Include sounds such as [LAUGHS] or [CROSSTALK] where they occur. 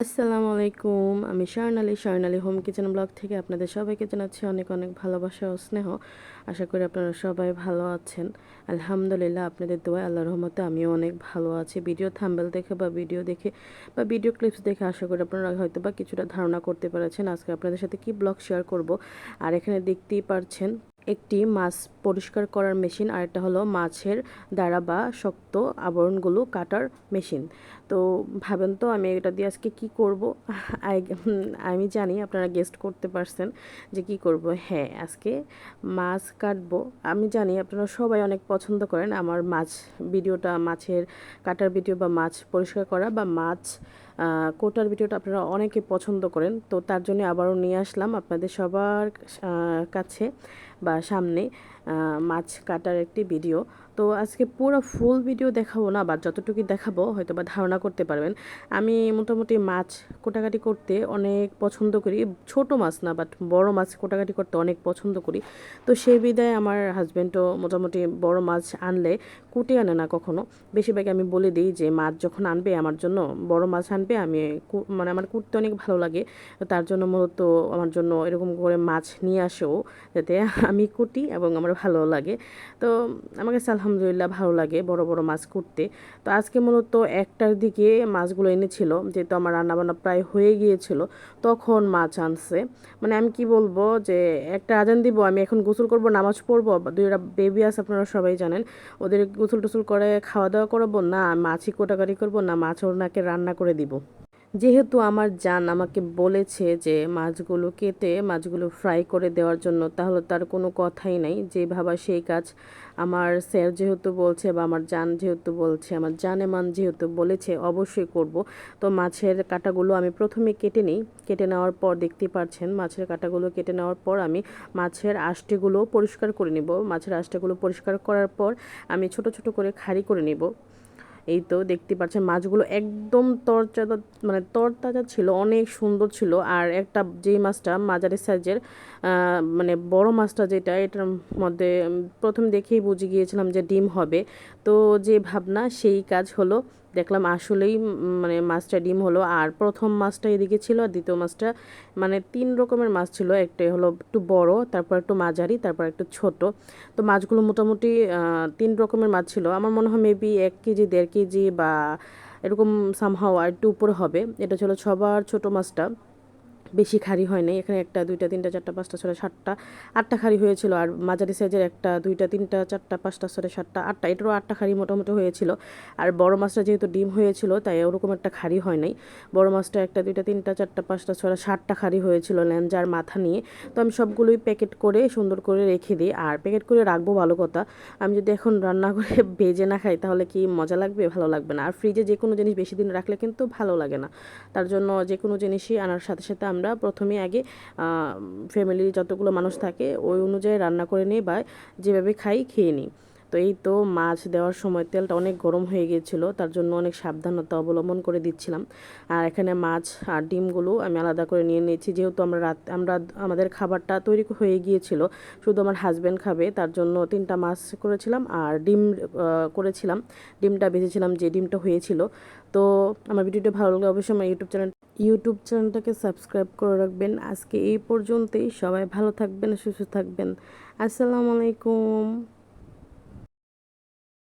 আসসালামু আলাইকুম, আমি Swarnali Swarnali home kitchen blog থেকে আপনাদের সবাইকে জানাচ্ছি অনেক অনেক ভালোবাসা ও স্নেহ। আশা করি আপনারা সবাই ভালো আছেন। আলহামদুলিল্লাহ, আপনাদের দোয়া আল্লাহর রহমতে আমিও অনেক ভালো আছি। ভিডিও থাম্বেল দেখে বা ভিডিও দেখে বা ভিডিও ক্লিপস দেখে আশা করি আপনারা হয়তো বা কিছুটা ধারণা করতে পেরেছেন। আজকে আপনাদের সাথে কি ব্লগ শেয়ার করব আর এখানে দেখতেই পারছেন একটি মাছ পরিষ্কার করার মেশিন আর একটা হলো মাছের দ্বারা বা শক্ত আবরণগুলো কাটার মেশিন। তো ভাবেন তো আমি এটা দিয়ে আজকে কি করব? আমি জানি আপনারা গেস্ট করতে পারছেন যে কি করব। হ্যাঁ আজকে মাছ কাটবো। আমি জানি আপনারা সবাই অনেক পছন্দ করেন আমার মাছ ভিডিওটা, মাছের কাটার ভিডিও বা মাছ পরিষ্কার করা বা মাছ কোটার ভিডিওটা আপনারা অনেকে পছন্দ করেন, তো তার জন্য আবারও নিয়ে আসলাম আপনাদের সবার কাছে বা সামনে মাছ কাটার একটি ভিডিও। তো আজকে পুরো ফুল ভিডিও দেখাবো না বা যতটুকু দেখাবো হয়তো বা ধারণা করতে পারবেন। আমি মোটামুটি মাছ কোটাকাটি করতে অনেক পছন্দ করি, ছোট মাছ না বাট বড় মাছ কোটাকাটি করতে অনেক পছন্দ করি। তো সেই বিদায় আমার হাজব্যান্ডও মোটামুটি বড় মাছ আনলে, কুটে আনে না কখনো। বেশিরভাগ আমি বলে দিই যে মাছ যখন আনবে, আমার জন্য বড় মাছ আনবে, আমি মানে আমার কুটতে অনেক ভালো লাগে। তার জন্য মূলত আমার জন্য এরকম করে মাছ নিয়ে আসেও, যাতে আমি কুটি এবং আমার ভালো লাগে। তো আমাকে আলহামদুলিল্লাহ ভালো লাগে বড় বড় মাছ করতে। তো আজকে মূলত একটার দিকে মাছগুলো এনেছিল, যেহেতু আমার রান্নাবান্না প্রায় হয়ে গিয়েছিল, তখন মাছ আনছে। মানে আমি কি বলব যে একটা আজান দিব, আমি এখন গোসল করব, নামাজ পড়ব দুইটা বেবি আছে আপনারা সবাই জানেন, ওদের গোসল টোসল করে খাওয়া দাওয়া করাবো, না মাছই কোটাকাটি করব, না মাছ ওনাকে রান্না করে দিব। যেহেতু আমার জান আমাকে বলেছে যে মাছগুলো কেটে, মাছগুলো ফ্রাই করে দেওয়ার জন্য, তাহলে তার কোনো কথাই নাই। যে ভাবা সেই কাজ আমার স্যার যেহেতু বলছে বা আমার জান যেহেতু বলছে, আমার জানে মান যেহেতু বলেছে, অবশ্যই করব। তো মাছের কাটাগুলো আমি প্রথমে কেটে নিই। কেটে নেওয়ার পর দেখতে পাচ্ছেন মাছের কাটাগুলো কেটে নেওয়ার পর আমি মাছের আষ্টিগুলো পরিষ্কার করে নিব। মাছের আষ্টিগুলো পরিষ্কার করার পর আমি ছোট ছোট করে খাড়ি করে নিব। এই তো দেখতে পাচ্ছেন মাছগুলো একদম তরচাদা মানে তরতাজা ছিল, অনেক সুন্দর ছিল। আর একটা যেই মাছটা মাঝারি সাইজের মানে বড় মাছটা যেটা, এটার মধ্যে প্রথম দেখেই বুঝে গিয়েছিলাম যে ডিম হবে। তো যে ভাবনা, সেই কাজ হলো, দেখলাম আসলেই মানে মাছটা ডিম হলো। আর প্রথম মাছটা এদিকে ছিল আর দ্বিতীয় মাছটা মানে তিন রকমের মাছ ছিল। একটা হলো একটু বড়, তারপর একটু মাঝারি, তারপর একটু ছোট। তো মাছগুলো মোটামুটি তিন রকমের মাছ ছিল। আমার মনে হয় মেবি এক কেজি, দেড় কেজি বা এরকম সামহাও আর একটু উপরে হবে। এটা ছিল সবার ছোট মাছটা। বেশি খারি হয় নাই। এখানে একটা, দুইটা, তিনটা, চারটা, পাঁচটা ছয় সাতটা, আটটা খারি হয়েছিল। আর মাঝারি সাইজের একটা, দুইটা, তিনটা, চারটা, পাঁচটা ছয় সাতটা, আটটা, এটারও আটটা খারি মোটামুটি হয়েছিল। আর বড় মাছটা যেহেতু ডিম হয়েছিল, তাই ওরকম একটা খারি হয় নাই। বড় মাছটা একটা, দুইটা, তিনটা, চারটা, পাঁচটা ছয় সাতটা খারি হয়েছিল ল্যাঞ্জার মাথা নিয়ে। তো আমি সবগুলোই প্যাকেট করে, সুন্দর করে রেখে দিই। আর প্যাকেট করে রাখব ভালো কথা, আমি যদি এখন রান্না করে [LAUGHS] ভেজে না খাই, তাহলে কি মজা লাগবে? ভালো লাগবে না। আর ফ্রিজে যে কোনো জিনিস বেশি দিন রাখলে কিন্তু ভালো লাগে না। তার জন্য যে কোনো জিনিসই আনার সাথে সাথে আমরা প্রথমে আগে ফ্যামিলির যতগুলো মানুষ থাকে, ওই অনুযায়ী রান্না করে নিই বা যেভাবে খাই খেয়ে নিই। তো এই তো মাছ দেওয়ার সময় তেলটা অনেক গরম হয়ে গিয়েছিল, তার জন্য অনেক সাবধানতা অবলম্বন করে দিচ্ছিলাম। আর এখানে মাছ আর ডিমগুলো আমি আলাদা করে নিয়ে নিয়েছি, যেহেতু আমরা রাত, আমরা আমাদের খাবারটা তৈরি হয়ে গিয়েছিল, শুধু আমার হাজব্যান্ড খাবে, তার জন্য তিনটা মাছ করেছিলাম আর ডিম করেছিলাম। ডিমটা ভেজেছিলাম যে ডিমটা হয়েছিল। তো আমার ভিডিওটা ভালো লাগলে অবশ্যই আমার ইউটিউব চ্যানেল ইউটিউব চ্যানেলটাকে সাবস্ক্রাইব করে রাখবেন। আজকে এই পর্যন্তই। সবাই ভালো থাকবেন, সুস্থ থাকবেন। আসসালামু আলাইকুম।